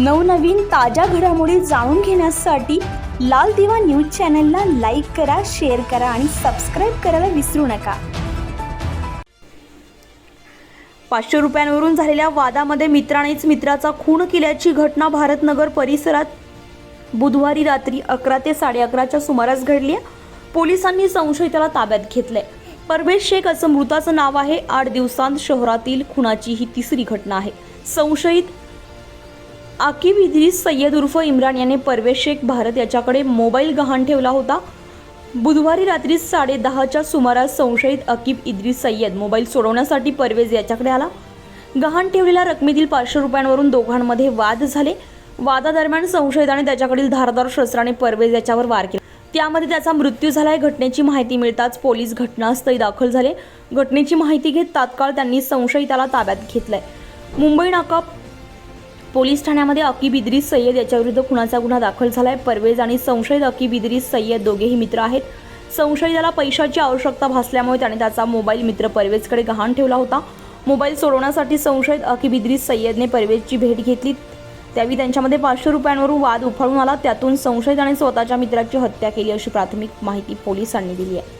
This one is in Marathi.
नवनवीन ताज्या घडामोडी जाणून घेण्यासाठी लाल दिवा न्यूज चॅनलला लाईक करा शेअर करा आणि सबस्क्राईब करायला विसरू नका. पाचशे रुपयांवरून झालेल्या वादामध्ये मित्रानेच मित्राचा खून केल्याची घटना भारतनगर परिसरात बुधवारी रात्री अकरा ते साडे अकराच्या सुमारास घडली. आहे. पोलिसांनी संशयिताला ताब्यात घेतलंय. परवेश शेख असं मृताचं नाव आहे. आठ दिवसांत शहरातील खुनाची ही तिसरी घटना आहे. संशयित आकिब इद्रिस सय्यद उर्फ इम्रान याने परवेश शेख भारत याच्याकडे मोबाईल गहाण ठेवला होता. बुधवारी रात्री साडे दहाच्या सुमारास संशयित अकीब इद्रिस सय्यद मोबाईल सोडवण्यासाठी परवेज याच्याकडे आला. गहाण ठेवलेल्या रकमेतील पाचशे रुपयांवरून दोघांमध्ये वाद झाले. वादादरम्यान संशयिताने त्याच्याकडील धारदार शस्त्राने परवेज याच्यावर वार केला. त्यामध्ये त्याचा मृत्यू झालाय घटनेची माहिती मिळताच पोलीस घटनास्थळी दाखल झाले. घटनेची माहिती घेत तात्काळ त्यांनी संशयिताला ताब्यात घेतलंय. मुंबई नाका पोलीस ठाण्यामध्ये अकीब इद्रिस सय्यद याच्याविरुद्ध खुनाचा गुन्हा दाखल झाला आहे परवेज आणि संशयित अकीब सय्यद दोघेही मित्र आहेत. संशयिताला पैशाची आवश्यकता भासल्यामुळे त्याने त्याचा मोबाईल मित्र परवेजकडे गहाण ठेवला होता. मोबाईल सोडवण्यासाठी संशयित अकी इद्रिस सय्यदने परवेजची भेट घेतली. त्यावेळी त्यांच्यामध्ये पाचशे रुपयांवरून वाद उफाळून आला. त्यातून संशयिताने स्वतःच्या मित्राची हत्या केली अशी प्राथमिक माहिती पोलिसांनी दिली आहे.